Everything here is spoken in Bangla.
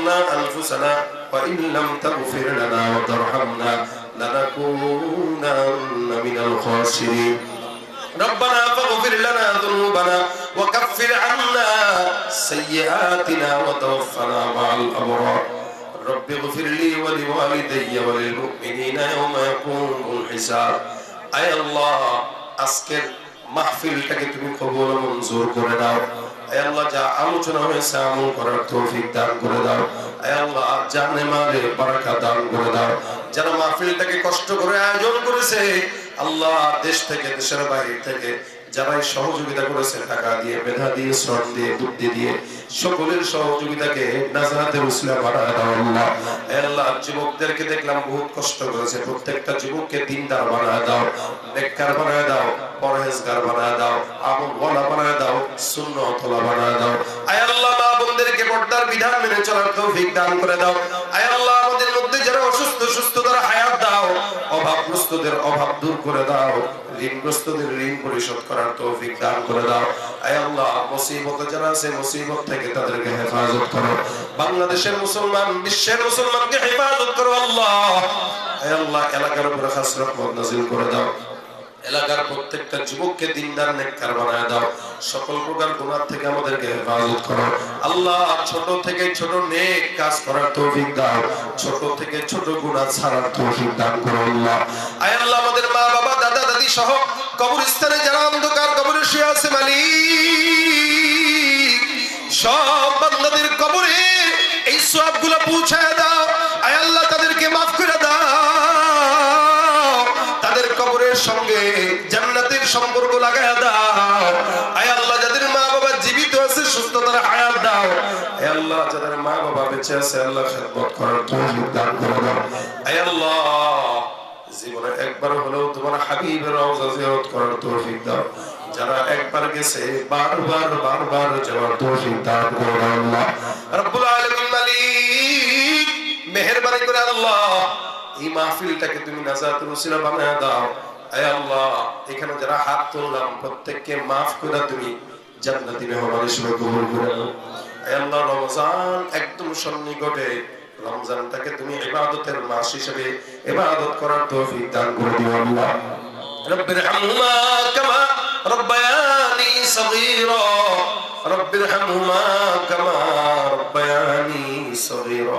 ظلمنا أنفسنا وإن لم تغفر لنا وترحمنا لنكونن من الخاسرين. ربنا فاغفر لنا ذنوبنا وكفر عنا سيئاتنا وتوفنا مع الأبرار. رب اغفر لي ولوالدي وللمؤمنين يوم يقوم الحساب. أي الله أسكر মাহফিলটাকে তুমি কবুল মঞ্জুর করে দাও। আয় আল্লাহ, যা আলোচনা হয়েছে আমল করার তৌফিক দান করে দাও। আয় আল্লাহ, জানে মালে বারাকা দান করে দাও। যারা মাহফিলটাকে কষ্ট করে আয়োজন করেছে, আল্লাহ দেশ থেকে, দেশের বাইরে থেকে যারাই সহযোগিতা করেছে টাকা দিয়ে, মেধা দিয়ে, শ্রম দিয়ে, বুদ্ধি দিয়ে, সকলের সহযোগিতাকে নাজারাতের উসিলা বাড়ায় দাও আল্লাহ। যুবকদেরকে দেখলাম বহুত কষ্ট করেছে। প্রত্যেকটা যুবককে দিনদার বানায় দাও, নেককার বানায় দাও, পরহেজগার বানায় দাও আমল ওয়ালা বানায় দাও সুন্নতলা বানায় দাও। আয় আল্লাহ, মা বোনদেরকে পর্দার বিধান মেনে চলার তৌফিক দান করে দাও। আয় আল্লাহ, আমাদের মধ্যে যারা অসুস্থ সুস্থ তারা অভাবগ্রস্তদের অভাব দূর করে দাও। ঋণগ্রস্তদের ঋণ পরিশোধ করার তৌফিক দান করে দাও। আয় আল্লাহ, মুসিবত যারা আছে মুসিবত থেকে তাদেরকে হেফাজত করো। বাংলাদেশের মুসলমান, বিশ্বের মুসলমানকে হেফাজত করো আল্লাহ। আয় আল্লাহ, এলাকার উপরে খাস রহমত নাজিল করে দাও। এলাকার প্রত্যেকটা যুবককে দিনদার নেককার বানায় দাও। সকল প্রকার গুনাহ থেকে আমাদেরকে হেফাজত করো। আল্লাহ ছোট থেকে ছোট নেক কাজ করার তৌফিক দাও। ছোট থেকে ছোট গুনাহ ছাড়ার তৌফিক দান করো আল্লাহ। আয় আল্লাহ আমাদের মা, বাবা, দাদা, দাদি সহ কবরস্থানে যারা অন্ধকার, কবরে শুয়ে আছে মালিক, সব বান্দাদের কবরে এই সবগুলো পৌঁছায় দাও। কবরের সঙ্গে জান্নাতের সম্পর্ক লাগায় দাও। আয় আল্লাহ, যাদের মা বাবা জীবিত আছে, সুস্থতার হায়াত দাও। আয় আল্লাহ, যাদের মা বাবা বেঁচে আছে, আল্লাহ খেদমত করার তৌফিক দান করে দাও। আয় আল্লাহ, জীবনে একবার হলেও তোমার হাবিবের রওজা জিয়ারত করার তৌফিক দাও। যারা একবার গেছে, বারবার বারবার যাওয়ার তৌফিক দান করো আল্লাহ। রব্বুল আলামিন মালিক, মেহেরবানি করে আল্লাহ এই মাহফিলটাকে তুমি নাজাতুল ওসিলা বানায় দাও। আয় আল্লাহ, এখানে যারা হাত তুললাম, প্রত্যেককে মাফ করে তুমি। জান্নাতি মেহমান হিসেবে কবুল করে নাও। আয় আল্লাহ, রমজান একদম সন্নিকটে। রমজানটাকে তুমি ইবাদতের মাস হিসেবে ইবাদত করার তৌফিক দান করে দিও আল্লাহ। রব্বির হামমা কামা রব্বায়ানি সগীরা। রব্বির হামমা কামা রব্বায়ানি সগীরা।